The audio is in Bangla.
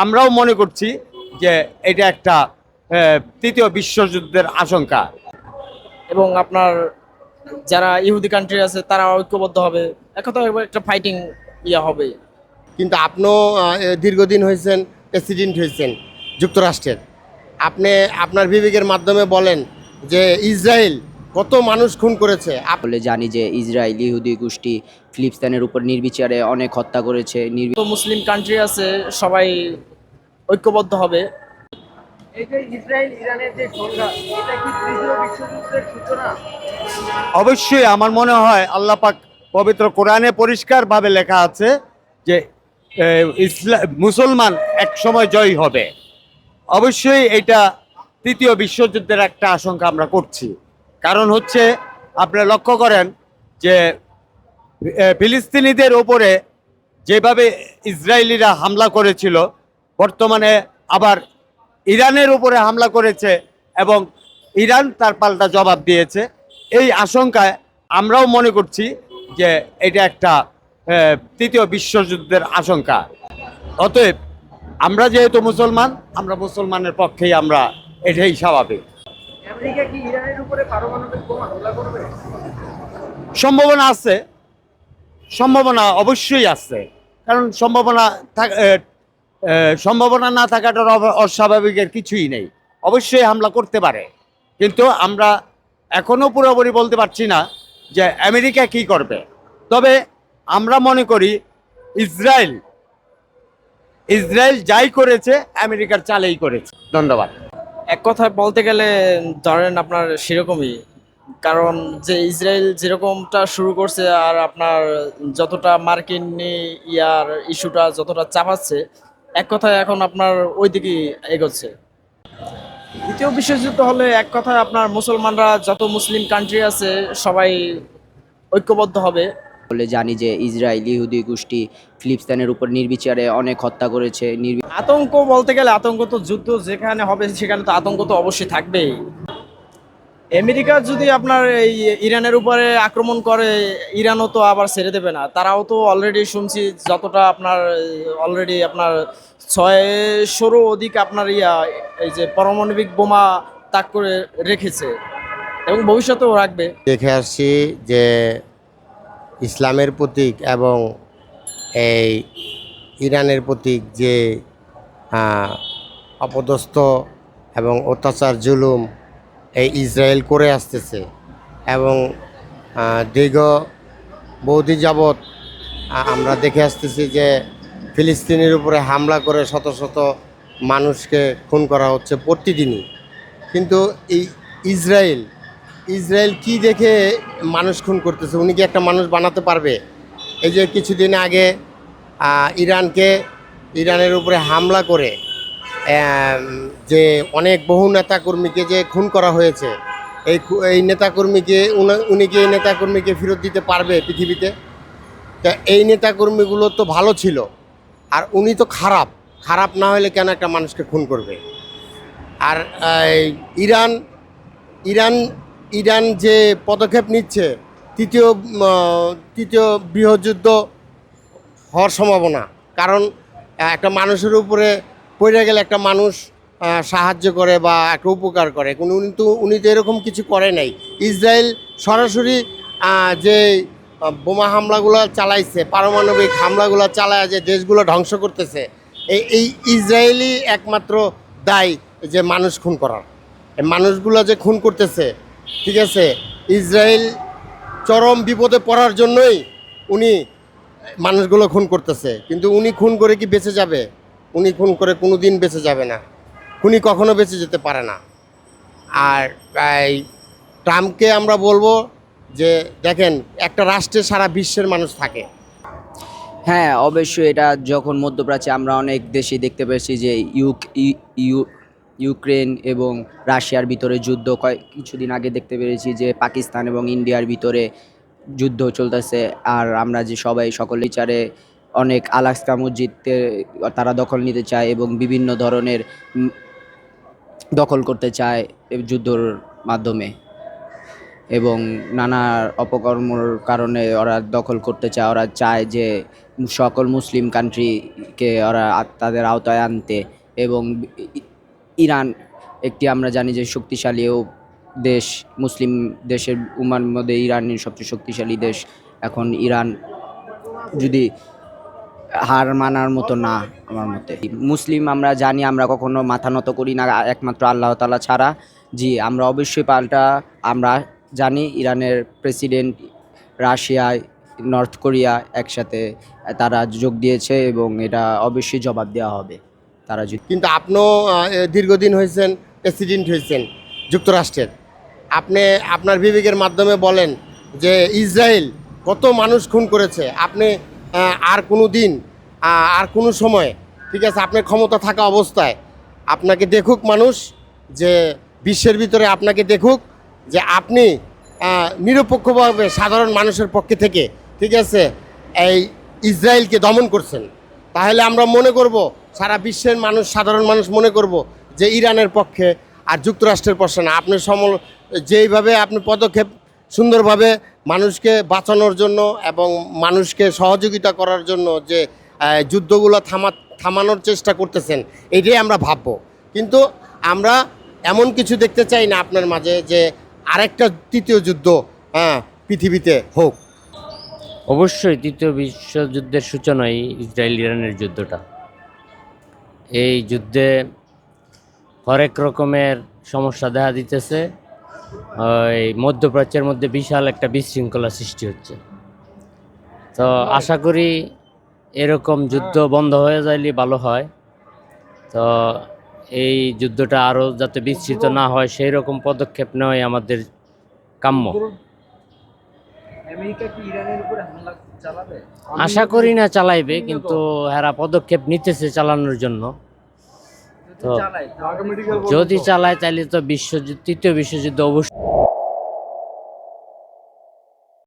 আমরাও মনে করছি যে এটা একটা তৃতীয় বিশ্বযুদ্ধের আশঙ্কা। এবং আপনার যারা ইহুদি কান্ট্রি আছে তারা ঐক্যবদ্ধ হবে। এক কথা একটা ফাইটিং ইয়া হবে। কিন্তু আপনিও দীর্ঘদিন হয়েছেন প্রেসিডেন্ট হয়েছেন যুক্তরাষ্ট্রের। আপনি আপনার বিবেকের মাধ্যমে বলেন যে ইসরায়েল কত মানুষ খুন করেছে? বলে জানি যে ইসরায়েল ইহুদি গোষ্ঠী ফিলিস্তিনের উপর নির্বিচারে অনেক হত্যা করেছে তো মুসলিম কান্ট্রি আছে সবাই ঐক্যবদ্ধ হবে। অবশ্যই আমার মনে হয় আল্লাহ পাক পবিত্র কোরআনে পরিষ্কারভাবে লেখা আছে যে ইসলাম মুসলমান এক সময় জয় হবে। অবশ্যই এটা তৃতীয় বিশ্বযুদ্ধের একটা আশঙ্কা আমরা করছি। কারণ হচ্ছে আপনারা লক্ষ্য করেন যে ফিলিস্তিনিদের ওপরে যেভাবে ইসরায়েলিরা হামলা করেছিল, বর্তমানে আবার ইরানের উপরে হামলা করেছে এবং ইরান তার পাল্টা জবাব দিয়েছে। এই আশঙ্কায় আমরাও মনে করছি যে এটা একটা তৃতীয় বিশ্বযুদ্ধের আশঙ্কা। অতএব আমরা যেহেতু মুসলমান, আমরা মুসলমানের পক্ষেই আমরা এটাই স্বাভাবিক। সম্ভাবনা আছে। সম্ভাবনা অবশ্যই আছে। কারণ সম্ভাবনা সম্ভাবনা না থাকাটার অস্বাভাবিকের কিছুই নেই। অবশ্যই হামলা করতে পারে। কিন্তু আমরা এখনও পুরোপুরি বলতে পারছি না যে আমেরিকা কি করবে। তবে আমরা মনে করি ইসরায়েল ইসরায়েল যাই করেছে, আমেরিকার চালেই করেছে। ধন্যবাদ। এক কথায় বলতে গেলে, ধরেন আপনার সেরকমই। কারণ যে ইসরায়েল যেরকমটা শুরু করছে আর আপনার যতটা মার্কিন ইয়ার ইস্যুটা যতটা চাপাচ্ছে, এক কথায় এখন আপনার ওই দিকেই এগোচ্ছে। দ্বিতীয় বিশ্বযুদ্ধ হলে এক কথায় আপনার মুসলমানরা যত মুসলিম কান্ট্রি আছে, সবাই ঐক্যবদ্ধ হবে। বলে জানি যে ইসরায়েল ইহুদি গোষ্ঠী ফিলিস্তিনের উপর নির্বিচারে অনেক হত্যা করেছে নির্বি- আতঙ্ক বলতে গেলে আতঙ্ক তো যুদ্ধ যেখানে হবে সেখানে তো আতঙ্ক তো অবশ্যই থাকবেই। আমেরিকা যদি আপনার এই ইরানের উপরে আক্রমণ করে ইরানও তো আবার ছেড়ে দেবে না। তারাও তো অলরেডি শুনছি যতটা আপনার অলরেডি আপনার ছয়শোরও অধিক আপনার ইয়া এই যে পারমাণবিক বোমা তাক করে রেখেছে এবং ভবিষ্যতেও রাখবে। দেখে আসছি যে ইসলামের প্রতীক এবং এই ইরানের প্রতীক যে অপদস্থ এবং অত্যাচার, জুলুম এই ইসরায়েল করে আসতেছে এবং দীর্ঘ বহুদিন যাবৎ আমরা দেখে আসতেছি যে ফিলিস্তিনের উপরে হামলা করে শত শত মানুষকে খুন করা হচ্ছে প্রতিদিনই। কিন্তু এই ইসরায়েল ইসরায়েল কি দেখে মানুষ খুন করতেছে? উনি কি একটা মানুষ বানাতে পারবে? এই যে কিছুদিন আগে ইরানকে, ইরানের উপরে হামলা করে যে অনেক বহু নেতাকর্মীকে যে খুন করা হয়েছে, এই এই নেতাকর্মীকে, উনি- কি এই নেতাকর্মীকে ফেরত দিতে পারবে পৃথিবীতে? তা এই নেতাকর্মীগুলো তো ভালো ছিল, আর উনি তো খারাপ। খারাপ না হলে কেন একটা মানুষকে খুন করবে? আর ইরান ইরান ইরান যে পদক্ষেপ নিচ্ছে, তৃতীয় তৃতীয় বৃহযুদ্ধ হওয়ার সম্ভাবনা। কারণ একটা মানুষের উপরে পড়ে গেলে একটা মানুষ সাহায্য করে বা একটা উপকার করে। কিন্তু উনি তো এরকম কিছু করে নাই। ইসরায়েল সরাসরি যে বোমা হামলাগুলো চালাইছে, পারমাণবিক হামলাগুলো চালায় যে দেশগুলো ধ্বংস করতেছে এই এই ইসরায়েলই একমাত্র দায় যে মানুষ খুন করার। মানুষগুলো যে খুন করতেছে ঠিক আছে? ইসরায়েল চরম বিপদে পড়ার জন্যই উনি মানুষগুলো খুন করতেছে। কিন্তু উনি খুন করে কি বেঁচে যাবে? উনি খুন করে কোনো দিন বেঁচে যাবে না। খুনি কখনো বেঁচে যেতে পারে না। আর এই ট্রাম্পকে আমরা বলব যে, দেখেন, একটা রাষ্ট্রে সারা বিশ্বের মানুষ থাকে। হ্যাঁ অবশ্যই এটা যখন মধ্যপ্রাচ্যে আমরা অনেক দেশে দেখতে পেয়েছি যে ইউক ইউ ইউক্রেন এবং রাশিয়ার ভিতরে যুদ্ধ কয়েক কিছুদিন আগে দেখতে পেরেছি যে পাকিস্তান এবং ইন্ডিয়ার ভিতরে যুদ্ধ চলতেছে। আর আমরা যে সবাই, সকল বিচারে অনেক আলাস্কা মসজিদকে তারা দখল নিতে চায় এবং বিভিন্ন ধরনের দখল করতে চায় যুদ্ধর মাধ্যমে। এবং নানা অপকর্মর কারণে ওরা দখল করতে চায়, ওরা চায় যে সকল মুসলিম কান্ট্রিকে ওরা তাদের আওতায় আনতে এবং ইরান, একটি আমরা জানি যে শক্তিশালী ও দেশ, মুসলিম দেশের উমার মধ্যে ইরানের সবচেয়ে শক্তিশালী দেশ। এখন ইরান যদি হার মানার মতো না, আমার মতে। মুসলিম আমরা জানি, আমরা কখনো মাথা নত করি না, একমাত্র আল্লাহ তালা ছাড়া। জি, আমরা অবশ্যই পাল্টা, আমরা জানি ইরানের প্রেসিডেন্ট রাশিয়া, নর্থ কোরিয়া একসাথে তারা যোগ দিয়েছে এবং এটা অবশ্যই জবাব দেওয়া হবে। তারা যদি কিন্তু আপনিও দীর্ঘদিন হয়েছেন প্রেসিডেন্ট হয়েছেন, যুক্তরাষ্ট্রের। আপনি, আপনার বিবেকের মাধ্যমে বলেন যে ইসরায়েল কত মানুষ খুন করেছে। আপনি আর কোনো দিন আর কোনো সময়, ঠিক আছে আপনার ক্ষমতা থাকা অবস্থায় আপনাকে দেখুক মানুষ যে বিশ্বের ভিতরে আপনাকে দেখুক যে আপনি নিরপেক্ষভাবে সাধারণ মানুষের পক্ষে থেকে, ঠিক আছে, এই ইসরায়েলকে দমন করছেন। তাহলে আমরা মনে করব সারা বিশ্বের মানুষ, সাধারণ মানুষ মনে করব যে ইরানের পক্ষে আর যুক্তরাষ্ট্রের পক্ষে না। আপনি সমল, যেইভাবে আপনি পদক্ষেপ সুন্দরভাবে মানুষকে বাঁচানোর জন্য এবং মানুষকে সহযোগিতা করার জন্য যে যুদ্ধগুলো থামা, থামানোর চেষ্টা করতেছেন, এটাই আমরা ভাববো। কিন্তু আমরা এমন কিছু দেখতে চাই না আপনার মাঝে যে, আরেকটা তৃতীয় যুদ্ধ হ্যাঁ পৃথিবীতে হোক। অবশ্যই তৃতীয় বিশ্বযুদ্ধের সূচনাই ইসরায়েল ইরানের যুদ্ধটা। এই যুদ্ধে হরেক রকমের সমস্যা দেখা দিতেছে। ওই মধ্যপ্রাচ্যের মধ্যে বিশাল একটা বিশৃঙ্খলা সৃষ্টি হচ্ছে। তো আশা করি এরকম যুদ্ধ বন্ধ হয়ে যাইলে ভালো হয়। তো এই যুদ্ধটা আরও যাতে বিস্তৃত না হয় সেই রকম পদক্ষেপ নেওয়াই আমাদের কাম্য। আমেরিকা কি ইরানের উপরে হামলা চালাবে? আশা করি না চালাইবে কিন্তু এরা পদক্ষেপ নিতেছে চালানোর জন্য। তো যদি চালায় তাহলে তো বিশ্ব তৃতীয় বিশ্বযুদ্ধ অবশ্যই